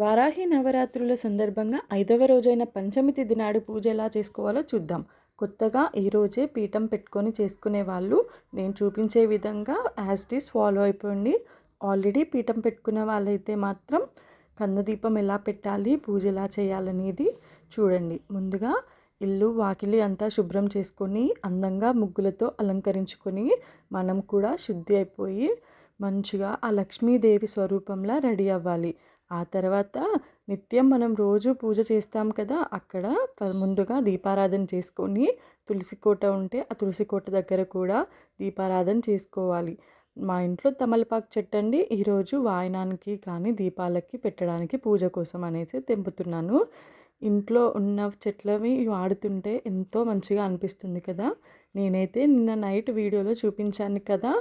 వారాహి నవరాత్రుల సందర్భంగా ఐదవ రోజైన పంచమి తిథి నాడు పూజ ఎలా చేసుకోవాలో చూద్దాం. కొత్తగా ఈరోజే పీఠం పెట్టుకొని చేసుకునే వాళ్ళు నేను చూపించే విధంగా యాజ్ ఇట్ ఫాలో అయిపోండి. ఆల్రెడీ పీఠం పెట్టుకున్న వాళ్ళైతే మాత్రం కందదీపం ఎలా పెట్టాలి పూజ ఎలా చేయాలనేది చూడండి. ముందుగా ఇల్లు వాకిలి అంతా శుభ్రం చేసుకొని అందంగా ముగ్గులతో అలంకరించుకొని మనం కూడా శుద్ధి అయిపోయి మంచిగా ఆ లక్ష్మీదేవి స్వరూపంలా రెడీ అవ్వాలి. ఆ తర్వాత నిత్యం మనం రోజు పూజ చేస్తాం కదా అక్కడ ముందుగా దీపారాధన చేసుకొని తులసి కోట ఉంటే ఆ తులసి కోట దగ్గర కూడా దీపారాధన చేసుకోవాలి. మా ఇంట్లో తమలపాకు చెట్టు అండి ఈరోజు వాయనానికి కానీ దీపాలకి పెట్టడానికి పూజ కోసం అనేసి తెంపుతున్నాను. ఇంట్లో ఉన్న చెట్లవి వాడుతుంటే ఎంతో మంచిగా అనిపిస్తుంది కదా. నేనైతే నిన్న నైట్ వీడియోలో చూపించాను కదా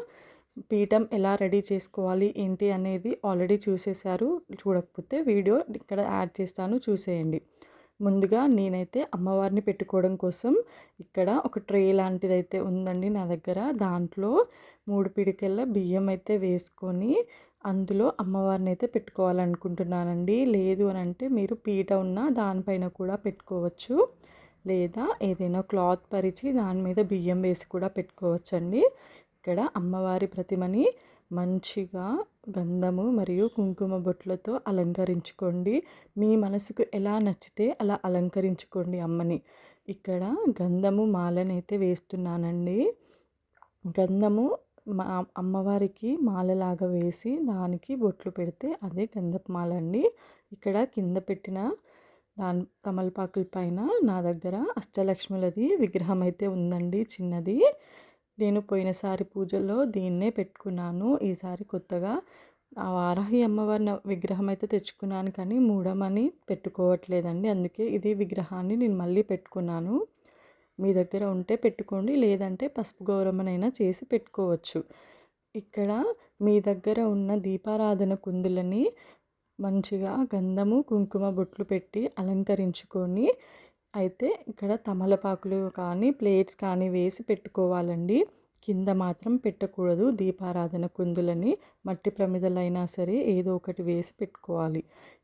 పీఠం ఎలా రెడీ చేసుకోవాలి ఏంటి అనేది ఆల్రెడీ చూసేశారు. చూడకపోతే వీడియో ఇక్కడ యాడ్ చేస్తాను చూసేయండి. ముందుగా నేనైతే అమ్మవారిని పెట్టుకోవడం కోసం ఇక్కడ ఒక ట్రే లాంటిది అయితే ఉందండి నా దగ్గర. దాంట్లో మూడు పిడికెళ్ళ బియ్యం అయితే వేసుకొని అందులో అమ్మవారిని అయితే పెట్టుకోవాలనుకుంటున్నానండి. లేదు అని అంటే మీరు పీట ఉన్న దానిపైన కూడా పెట్టుకోవచ్చు. లేదా ఏదైనా క్లాత్ పరిచి దాని మీద బియ్యం వేసి కూడా పెట్టుకోవచ్చండి. ఇక్కడ అమ్మవారి ప్రతిమని మంచిగా గంధము మరియు కుంకుమ బొట్లతో అలంకరించుకోండి. మీ మనసుకు ఎలా నచ్చితే అలా అలంకరించుకోండి అమ్మని. ఇక్కడ గంధము మాలనైతే వేస్తున్నానండి. గంధము మా అమ్మవారికి మాలలాగా వేసి దానికి బొట్లు పెడితే అదే గంధపు మాల అండి. ఇక్కడ కింద పెట్టిన దాని తమలపాకుల పైన నా దగ్గర అష్టలక్ష్ములది విగ్రహం అయితే ఉందండి చిన్నది. నేను పోయినసారి పూజల్లో దీన్నే పెట్టుకున్నాను. ఈసారి కొత్తగా ఆ వారాహి అమ్మవారి విగ్రహం అయితే తెచ్చుకున్నాను కానీ మూడమని పెట్టుకోవట్లేదండి. అందుకే ఇది విగ్రహాన్ని నేను మళ్ళీ పెట్టుకున్నాను. మీ దగ్గర ఉంటే పెట్టుకోండి లేదంటే పసుపు గౌరమ్మనైనా చేసి పెట్టుకోవచ్చు. ఇక్కడ మీ దగ్గర ఉన్న దీపారాధన కుందులని మంచిగా గంధము కుంకుమ బొట్లు పెట్టి అలంకరించుకొని అయితే ఇక్కడ తమలపాకులు కానీ ప్లేట్స్ కానీ వేసి పెట్టుకోవాలండి. కింద మాత్రం పెట్టకూడదు. దీపారాధన కుందులని మట్టి ప్రమిదలైనా సరే ఏదో ఒకటి వేసి పెట్టుకోవాలి.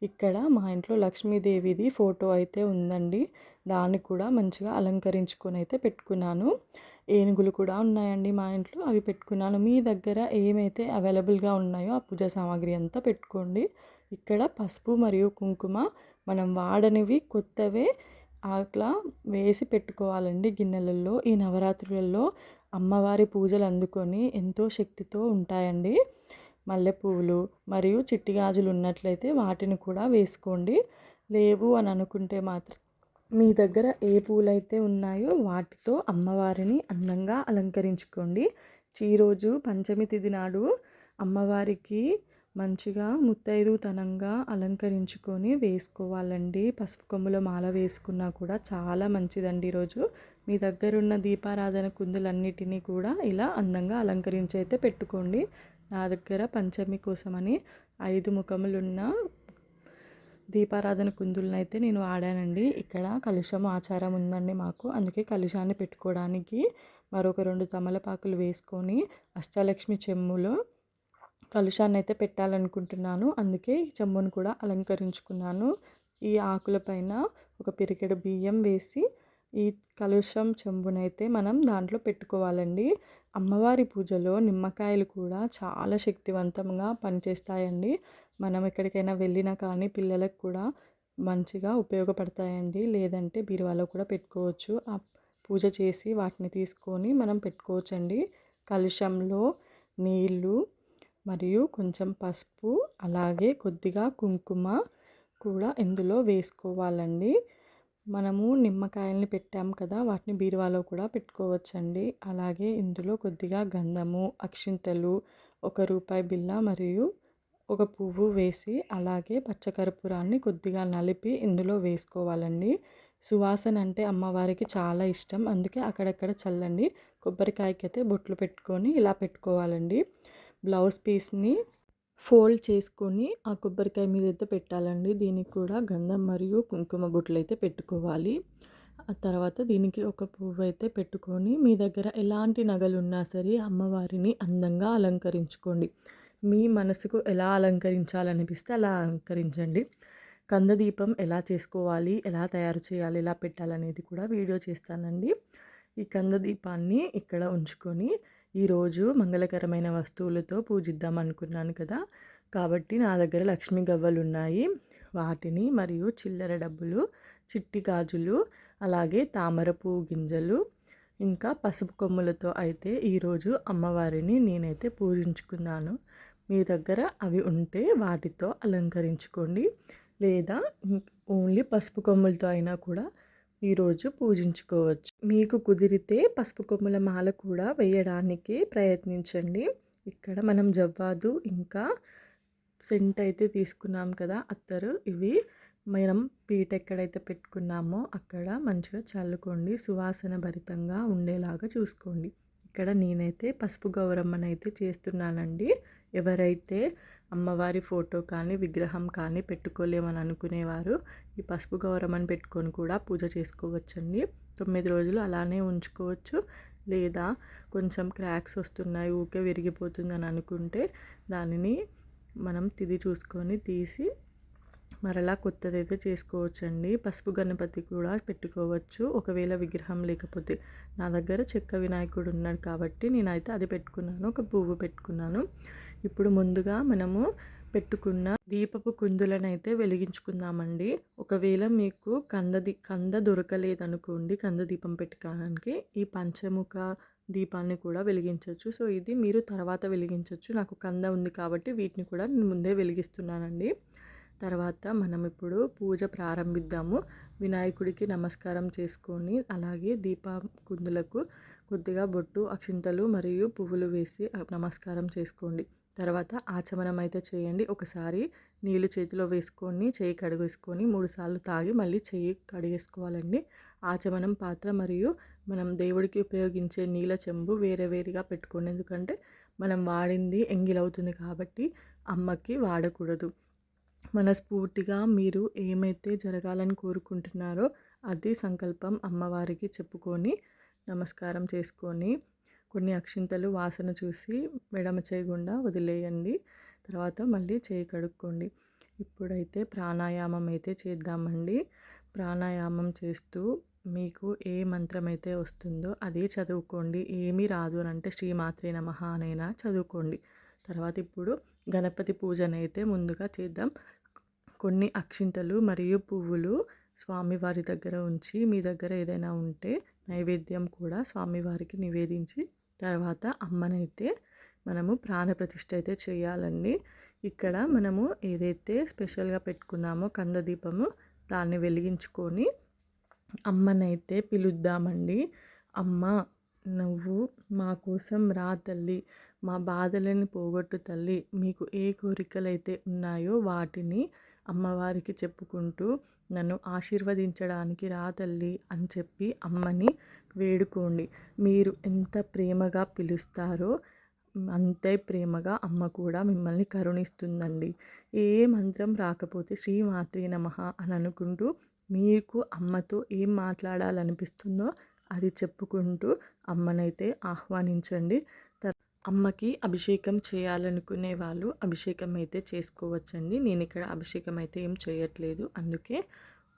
ఇక్కడ మా ఇంట్లో లక్ష్మీదేవిది ఫోటో అయితే ఉందండి. దాన్ని కూడా మంచిగా అలంకరించుకొని అయితే పెట్టుకున్నాను. ఏనుగులు కూడా ఉన్నాయండి మా ఇంట్లో. అవి పెట్టుకున్నాను. మీ దగ్గర ఏమైతే అవైలబుల్గా ఉన్నాయో ఆ పూజా సామాగ్రి అంతా పెట్టుకోండి. ఇక్కడ పసుపు మరియు కుంకుమ మనం వాడనివి కొత్తవే. అట్లా వేసి పెట్టుకోవాలండి గిన్నెలలో ఈ నవరాత్రులలో అమ్మవారి పూజలు అందుకొని ఎంతో శక్తితో ఉంటాయండి. మల్లెపూలు మరియు చిట్టి గాజులు ఉన్నట్లయితే వాటిని కూడా వేసుకోండి. లేవు అని అనుకుంటే మాత్రం మీ దగ్గర ఏ పూలైతే ఉన్నాయో వాటితో అమ్మవారిని అందంగా అలంకరించుకోండి. ఈరోజు పంచమి తిది నాడు అమ్మవారికి మంచిగా ముత్తైదుతనంగా అలంకరించుకొని వేసుకోవాలండి. పసుపు కొమ్ముల మాల వేసుకున్నా కూడా చాలా మంచిదండి ఈరోజు. మీ దగ్గర ఉన్న దీపారాధన కుందులన్నిటినీ కూడా ఇలా అందంగా అలంకరించి అయితే పెట్టుకోండి. నా దగ్గర పంచమి కోసమని ఐదు ముఖములున్న దీపారాధన కుందులను అయితే నేను వాడానండి. ఇక్కడ కలుషం ఆచారం ఉందండి మాకు. అందుకే కలుషాన్ని పెట్టుకోవడానికి మరొక రెండు తమలపాకులు వేసుకొని అష్టలక్ష్మి చెమ్ములో కలుషాన్ని అయితే పెట్టాలనుకుంటున్నాను. అందుకే ఈ చెంబును కూడా అలంకరించుకున్నాను. ఈ ఆకుల పైన ఒక పిరికెడు బియ్యం వేసి ఈ కలుషం చెంబునైతే మనం దాంట్లో పెట్టుకోవాలండి. అమ్మవారి పూజలో నిమ్మకాయలు కూడా చాలా శక్తివంతంగా పనిచేస్తాయండి. మనం ఎక్కడికైనా వెళ్ళినా కానీ పిల్లలకు కూడా మంచిగా ఉపయోగపడతాయండి. లేదంటే బీరువాలో కూడా పెట్టుకోవచ్చు. ఆ పూజ చేసి వాటిని తీసుకొని మనం పెట్టుకోవచ్చండి. కలుషంలో నీళ్ళు మరియు కొంచెం పసుపు అలాగే కొద్దిగా కుంకుమ కూడా ఇందులో వేసుకోవాలండి. మనము నిమ్మకాయల్ని పెట్టాం కదా వాటిని బీరువాలో కూడా పెట్టుకోవచ్చండి. అలాగే ఇందులో కొద్దిగా గంధము అక్షింతలు ఒక రూపాయి బిల్ల మరియు ఒక పువ్వు వేసి అలాగే పచ్చకర్పూరాన్ని కొద్దిగా నలిపి ఇందులో వేసుకోవాలండి. సువాసన అంటే అమ్మవారికి చాలా ఇష్టం. అందుకే అక్కడక్కడ చల్లండి. కొబ్బరికాయకి అయితే బొట్లు పెట్టుకొని ఇలా పెట్టుకోవాలండి. బ్లౌజ్ పీస్ని ఫోల్డ్ చేసుకొని ఆ కొబ్బరికాయ మీద అయితే పెట్టాలండి. దీనికి కూడా గంధం మరియు కుంకుమ బుట్టలు అయితే పెట్టుకోవాలి. ఆ తర్వాత దీనికి ఒక పువ్వు అయితే పెట్టుకొని మీ దగ్గర ఎలాంటి నగలు ఉన్నా సరే అమ్మవారిని అందంగా అలంకరించుకోండి. మీ మనసుకు ఎలా అలంకరించాలనిపిస్తే అలా అలంకరించండి. కందదీపం ఎలా చేసుకోవాలి ఎలా తయారు చేయాలి ఎలా పెట్టాలనేది కూడా వీడియో చేస్తానండి. ఈ కందదీపాన్ని ఇక్కడ ఉంచుకొని ఈరోజు మంగళకరమైన వస్తువులతో పూజిద్దాం అనుకున్నాను కదా. కాబట్టి నా దగ్గర లక్ష్మీ గవ్వలు ఉన్నాయి. వాటిని మరియు చిల్లర డబ్బులు చిట్టి గాజులు అలాగే తామర పువ్వు గింజలు ఇంకా పసుపు కొమ్ములతో అయితే ఈరోజు అమ్మవారిని నేనైతే పూజించుకున్నాను. మీ దగ్గర అవి ఉంటే వాటితో అలంకరించుకోండి. లేదా ఓన్లీ పసుపు కొమ్ములతో అయినా కూడా ఈరోజు పూజించుకోవచ్చు. మీకు కుదిరితే పసుపు కొమ్ముల మాల కూడా వేయడానికి ప్రయత్నించండి. ఇక్కడ మనం జవ్వాదు ఇంకా సెంట్ అయితే తీసుకున్నాం కదా అత్తరు. ఇవి మనం పీట ఎక్కడైతే పెట్టుకున్నామో అక్కడ మంచిగా చల్లుకోండి. సువాసన భరితంగా ఉండేలాగా చూసుకోండి. ఇక్కడ నేనైతే పసుపు గౌరమ్మనైతే చేస్తున్నానండి. ఎవరైతే అమ్మవారి ఫోటో కానీ విగ్రహం కానీ పెట్టుకోలేమని అనుకునేవారు. ఈ పసుపు గౌరమ్మని పెట్టుకొని కూడా పూజ చేసుకోవచ్చండి. తొమ్మిది రోజులు అలానే ఉంచుకోవచ్చు. లేదా కొంచెం క్రాక్స్ వస్తున్నాయి ఊకే విరిగిపోతుందని అనుకుంటే దానిని మనం తిది చూసుకొని తీసి మరలా కొత్తది అయితే చేసుకోవచ్చండి. పసుపు గణపతి కూడా పెట్టుకోవచ్చు. ఒకవేళ విగ్రహం లేకపోతే నా దగ్గర చెక్క వినాయకుడు ఉన్నాడు కాబట్టి నేనైతే అది పెట్టుకున్నాను. ఒక పువ్వు పెట్టుకున్నాను. ఇప్పుడు ముందుగా మనము పెట్టుకున్న దీపపు కుందులను అయితే వెలిగించుకుందామండి. ఒకవేళ మీకు కందది కంద దొరకలేదనుకోండి కంద దీపం పెట్టుకోవడానికి ఈ పంచముఖ దీపాన్ని కూడా వెలిగించవచ్చు. సో ఇది మీరు తర్వాత వెలిగించవచ్చు. నాకు కంద ఉంది కాబట్టి వీటిని కూడా నేను ముందే వెలిగిస్తున్నానండి. తర్వాత మనం ఇప్పుడు పూజ ప్రారంభిద్దాము. వినాయకుడికి నమస్కారం చేసుకొని అలాగే దీప కుందులకు కొద్దిగా బొట్టు అక్షింతలు మరియు పువ్వులు వేసి నమస్కారం చేసుకోండి. తర్వాత ఆచమనం అయితే చేయండి. ఒకసారి నీళ్ళు చేతిలో వేసుకొని చేయి కడిగేసుకొని మూడుసార్లు తాగి మళ్ళీ చెయ్యి కడిగేసుకోవాలండి. ఆచమనం పాత్ర మరియు మనం దేవుడికి ఉపయోగించే నీళ్ళ చెంబు వేరే వేరుగా పెట్టుకోండి. ఎందుకంటే మనం వాడింది ఎంగిలవుతుంది కాబట్టి అమ్మకి వాడకూడదు. మనస్ఫూర్తిగా మీరు ఏమైతే జరగాలని కోరుకుంటున్నారో అది సంకల్పం అమ్మవారికి చెప్పుకొని నమస్కారం చేసుకొని కొన్ని అక్షింతలు వాసన చూసి ఎడమ చేయకుండా వదిలేయండి. తర్వాత మళ్ళీ చేయి కడుక్కోండి. ఇప్పుడైతే ప్రాణాయామం అయితే చేద్దామండి. ప్రాణాయామం చేస్తూ మీకు ఏ మంత్రం అయితే వస్తుందో అదే చదువుకోండి. ఏమీ రాదు అని అంటే శ్రీమాత్రే నమ అనైనా చదువుకోండి. తర్వాత ఇప్పుడు గణపతి పూజనైతే ముందుగా చేద్దాం. కొన్ని అక్షింతలు మరియు పువ్వులు స్వామివారి దగ్గర ఉంచి మీ దగ్గర ఏదైనా ఉంటే నైవేద్యం కూడా స్వామివారికి నివేదించి తర్వాత అమ్మనైతే మనము ప్రాణప్రతిష్ఠ అయితే చేయాలండి. ఇక్కడ మనము ఏదైతే స్పెషల్గా పెట్టుకున్నామో కందదీపము దాన్ని వెలిగించుకొని అమ్మనైతే పిలుద్దామండి. అమ్మ నువ్వు మా కోసం రా తల్లి మా బాధలని పోగొట్టు తల్లి మీకు ఏ కోరికలైతే ఉన్నాయో వాటిని అమ్మవారికి చెప్పుకుంటూ నన్ను ఆశీర్వదించడానికి రా తల్లి అని చెప్పి అమ్మని వేడుకోండి. మీరు ఎంత ప్రేమగా పిలుస్తారో అంతే ప్రేమగా అమ్మ కూడా మిమ్మల్ని కరుణిస్తుందండి. ఏ మంత్రం రాకపోతే శ్రీమాత్రి నమ అని అనుకుంటూ మీకు అమ్మతో ఏం మాట్లాడాలనిపిస్తుందో అది చెప్పుకుంటూ అమ్మనైతే ఆహ్వానించండి. అమ్మకి అభిషేకం చేయాలనుకునే వాళ్ళు అభిషేకం అయితే చేసుకోవచ్చండి. నేను ఇక్కడ అభిషేకం అయితే ఏం చేయట్లేదు. అందుకే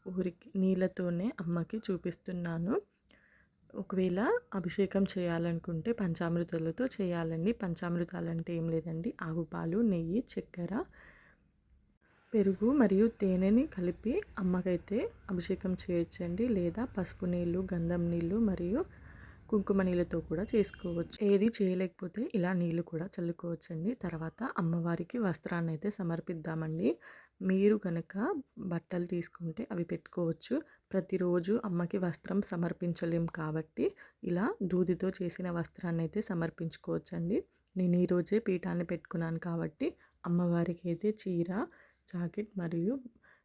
ఊరికి నీళ్ళతోనే అమ్మకి చూపిస్తున్నాను. ఒకవేళ అభిషేకం చేయాలనుకుంటే పంచామృతాలతో చేయాలండి. పంచామృతాలు అంటే ఏం లేదండి. ఆవుపాలు నెయ్యి చక్కెర పెరుగు మరియు తేనెని కలిపి అమ్మకైతే అభిషేకం చేయొచ్చండి. లేదా పసుపు నీళ్ళు గంధం నీళ్ళు మరియు కుంకుమ నీళ్ళతో కూడా చేసుకోవచ్చు. ఏది చేయలేకపోతే ఇలా నీళ్ళు కూడా చల్లుకోవచ్చండి. తర్వాత అమ్మవారికి వస్త్రాన్ని అయితే సమర్పిద్దామండి. మీరు కనుక బట్టలు తీసుకుంటే అవి పెట్టుకోవచ్చు. ప్రతిరోజు అమ్మకి వస్త్రం సమర్పించలేం కాబట్టి ఇలా దూదితో చేసిన వస్త్రాన్ని అయితే సమర్పించుకోవచ్చండి. నేను ఈరోజే పీఠాన్ని పెట్టుకున్నాను కాబట్టి అమ్మవారికి అయితే చీర జాకెట్ మరియు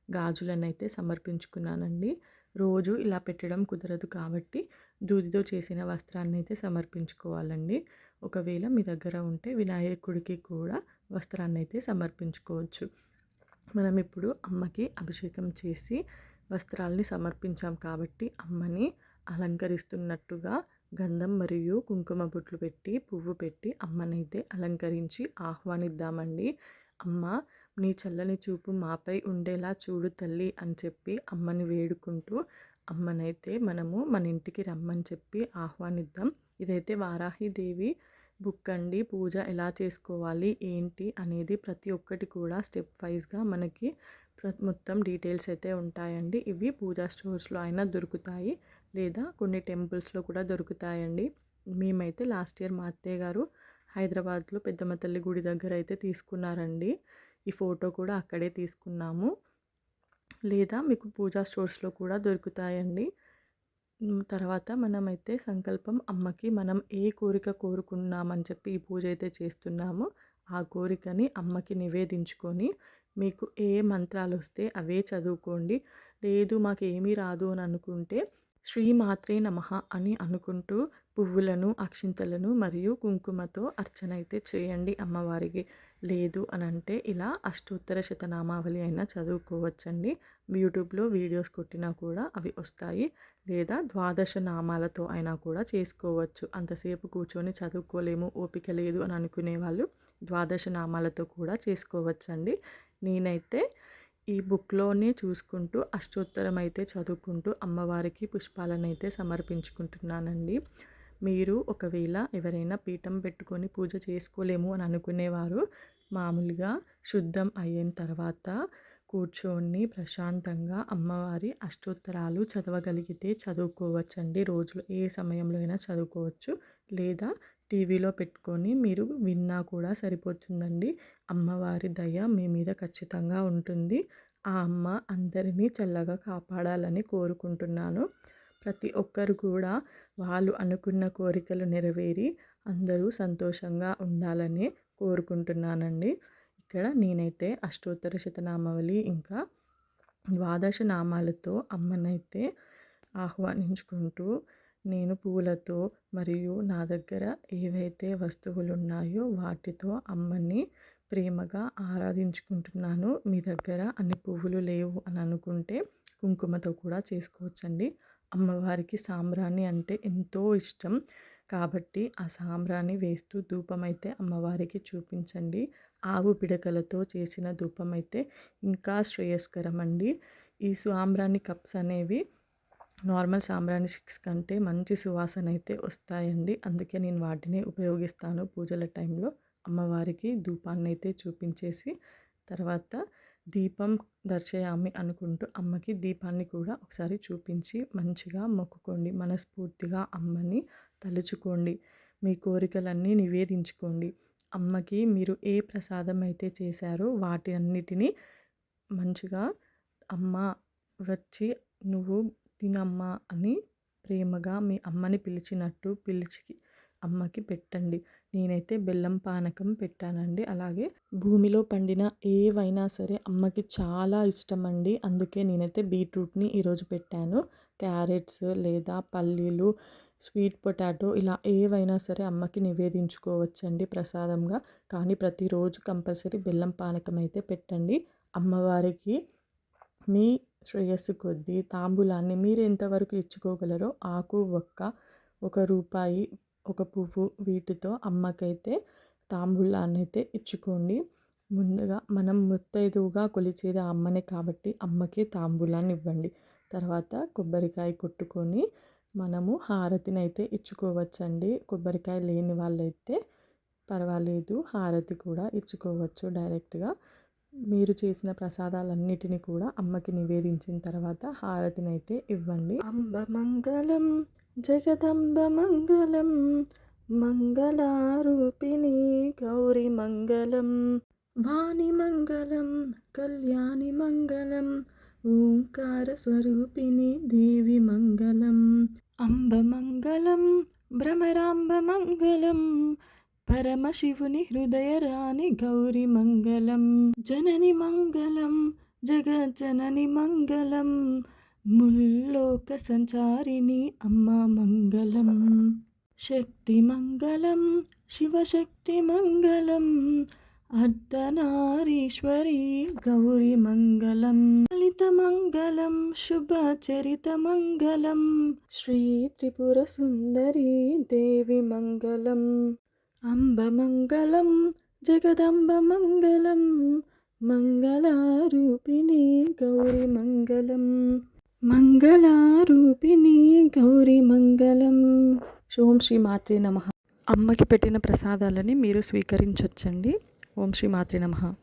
గాజులను అయితే సమర్పించుకున్నానండి. రోజు ఇలా పెట్టడం కుదరదు కాబట్టి దూదితో చేసిన వస్త్రాన్ని అయితే సమర్పించుకోవాలండి. ఒకవేళ మీ దగ్గర ఉంటే వినాయకుడికి కూడా వస్త్రాన్ని అయితే సమర్పించుకోవచ్చు. మనం ఇప్పుడు అమ్మకి అభిషేకం చేసి వస్త్రాల్ని సమర్పించాం కాబట్టి అమ్మని అలంకరిస్తున్నట్టుగా గంధం మరియు కుంకుమ బొట్లు పెట్టి పువ్వు పెట్టి అమ్మనైతే అలంకరించి ఆహ్వానిద్దామండి. అమ్మ నీ చల్లని చూపు మాపై ఉండేలా చూడు తల్లి అని చెప్పి అమ్మని వేడుకుంటూ అమ్మనైతే మనము మన ఇంటికి రమ్మని చెప్పి ఆహ్వానిద్దాం. ఇదైతే వారాహిదేవి బుక్ అండి. పూజ ఎలా చేసుకోవాలి ఏంటి అనేది ప్రతి ఒక్కటి కూడా స్టెప్ వైజ్గా మనకి మొత్తం డీటెయిల్స్ అయితే ఉంటాయండి. ఇవి పూజా స్టోర్స్లో అయినా దొరుకుతాయి. లేదా కొన్ని టెంపుల్స్లో కూడా దొరుకుతాయండి. మేమైతే లాస్ట్ ఇయర్ మా అత్తయ్య గారు హైదరాబాద్లో పెద్దమ్మ తల్లి గుడి దగ్గర అయితే తీసుకున్నారండి. ఈ ఫోటో కూడా అక్కడే తీసుకున్నాము. లేదా మీకు పూజా స్టోర్స్లో కూడా దొరుకుతాయండి. తర్వాత మనమైతే సంకల్పం అమ్మకి మనం ఏ కోరిక కోరుకున్నామని చెప్పి ఈ పూజ అయితే చేస్తున్నామో. ఆ కోరికని అమ్మకి నివేదించుకొని మీకు ఏ మంత్రాలు వస్తే అవే చదువుకోండి. లేదు మాకు ఏమీ రాదు అని అనుకుంటే శ్రీమాత్రే నమ అని అనుకుంటూ పువ్వులను అక్షింతలను మరియు కుంకుమతో అర్చన అయితే చేయండి అమ్మవారికి. లేదు అని అంటే ఇలా అష్టోత్తర శతనామావళి అయినా చదువుకోవచ్చండి. యూట్యూబ్లో వీడియోస్ కొట్టినా కూడా అవి వస్తాయి. లేదా ద్వాదశ నామాలతో అయినా కూడా చేసుకోవచ్చు. అంతసేపు కూర్చొని చదువుకోలేము ఓపిక లేదు అని అనుకునే వాళ్ళు ద్వాదశ నామాలతో కూడా చేసుకోవచ్చండి. నేనైతే ఈ బుక్లోనే చూసుకుంటూ అష్టోత్తరం అయితే చదువుకుంటూ అమ్మవారికి పుష్పాలను అయితే సమర్పించుకుంటున్నానండి. మీరు ఒకవేళ ఎవరైనా పీఠం పెట్టుకొని పూజ చేసుకోలేము అని అనుకునేవారు మామూలుగా శుద్ధం అయిన తర్వాత కూర్చొని ప్రశాంతంగా అమ్మవారి అష్టోత్తరాలు చదవగలిగితే చదువుకోవచ్చండి. రోజులు ఏ సమయంలో అయినా చదువుకోవచ్చు. లేదా టీవీలో పెట్టుకొని మీరు విన్నా కూడా సరిపోతుందండి. అమ్మవారి దయ మీ మీద ఖచ్చితంగా ఉంటుంది. ఆ అమ్మ అందరినీ చల్లగా కాపాడాలని కోరుకుంటున్నాను. ప్రతి ఒక్కరు కూడా వాళ్ళు అనుకున్న కోరికలు నెరవేరి అందరూ సంతోషంగా ఉండాలని కోరుకుంటున్నానండి. ఇక్కడ నేనైతే అష్టోత్తర శతనామావళి ఇంకా ద్వాదశ నామాలతో అమ్మనైతే ఆహ్వానించుకుంటూ నేను పూలతో మరియు నా దగ్గర ఏవైతే వస్తువులు ఉన్నాయో వాటితో అమ్మని ప్రేమగా ఆరాధించుకుంటున్నాను. మీ దగ్గర అన్ని పువ్వులు లేవు అని అనుకుంటే కుంకుమతో కూడా చేసుకోవచ్చండి. అమ్మవారికి సాంబ్రాణి అంటే ఎంతో ఇష్టం. కాబట్టి ఆ సాంబ్రాణి వేస్తూ ధూపం అయితే అమ్మవారికి చూపించండి. ఆవు పిడకలతో చేసిన ధూపం అయితే ఇంకా శ్రేయస్కరం అండి ఈ సాంబ్రాణి కప్స్ అనేవి నార్మల్ సాంబ్రాణి స్టిక్స్ కంటే మంచి సువాసన అయితే వస్తాయండి. అందుకే నేను వాటిని ఉపయోగిస్తాను పూజల టైంలో. అమ్మవారికి ధూపాన్ని అయితే చూపించేసి తర్వాత దీపం దర్శయామి అనుకుంటూ అమ్మకి దీపాన్ని కూడా ఒకసారి చూపించి మంచిగా మొక్కుకోండి. మనస్ఫూర్తిగా అమ్మని తలుచుకోండి. మీ కోరికలన్నీ నివేదించుకోండి. అమ్మకి మీరు ఏ ప్రసాదం అయితే చేశారో వాటి అన్నిటినీ మంచిగా అమ్మ వచ్చి నువ్వు తినమ్మా అని ప్రేమగా మీ అమ్మని పిలిచినట్టు పిలిచి అమ్మకి పెట్టండి. నేనైతే బెల్లం పానకం పెట్టానండి. అలాగే భూమిలో పండిన ఏవైనా సరే అమ్మకి చాలా ఇష్టం అండి అందుకే నేనైతే బీట్రూట్ని ఈరోజు పెట్టాను. క్యారెట్స్ లేదా పల్లీలు స్వీట్ పొటాటో ఇలా ఏవైనా సరే అమ్మకి నివేదించుకోవచ్చండి ప్రసాదంగా. కానీ ప్రతిరోజు కంపల్సరీ బెల్లం పానకం అయితే పెట్టండి. అమ్మవారికి మీ శ్రేయస్సు కొద్దీ తాంబూలాన్ని మీరు ఎంతవరకు ఇచ్చుకోగలరో ఆకు ఒక్క ఒక రూపాయి ఒక పువ్వు వీటితో అమ్మకైతే తాంబూలాన్ని అయితే ఇచ్చుకోండి. ముందుగా మనం ముత్తైదువుగా కొలిచేది ఆ అమ్మనే కాబట్టి అమ్మకి తాంబూలాన్ని ఇవ్వండి. తర్వాత కొబ్బరికాయ కొట్టుకొని మనము హారతిని అయితే ఇచ్చుకోవచ్చండి. కొబ్బరికాయ లేని వాళ్ళైతే పర్వాలేదు హారతి కూడా ఇచ్చుకోవచ్చు డైరెక్ట్గా. మీరు చేసిన ప్రసాదాలన్నిటినీ కూడా అమ్మకి నివేదించిన తర్వాత హారతిని అయితే ఇవ్వండి. అంబ మంగళం జగదంబ మంగళం మంగళారూపిణి గౌరి మంగళం వాణి మంగళం కళ్యాణి మంగళం ఓంకార స్వరూపిణి దేవి మంగళం అంబ మంగళం భ్రమరాంబ మంగళం పరమశివుని హృదయరాణి గౌరి మంగళం జనని మంగళం జగజ్జనని మంగళం ముల్లోక సంచారిణి అమ్మ మంగళం. శక్తి మంగళం శివశక్తి మంగళం అర్ధనారీశ్వరి గౌరి మంగళం. లలిత మంగళం శుభచరిత మంగళం శ్రీ త్రిపుర సుందరి దేవి మంగళం. అంబమంగళం జగదంబమంగళం మంగళారూపిణి గౌరి మంగళం. మంగళారూపిణి గౌరి మంగళం. ఓం శ్రీ మాతృ నమ. అమ్మకి పెట్టిన ప్రసాదాలని మీరు స్వీకరించవచ్చండి ఓం శ్రీ మాతృ నమ.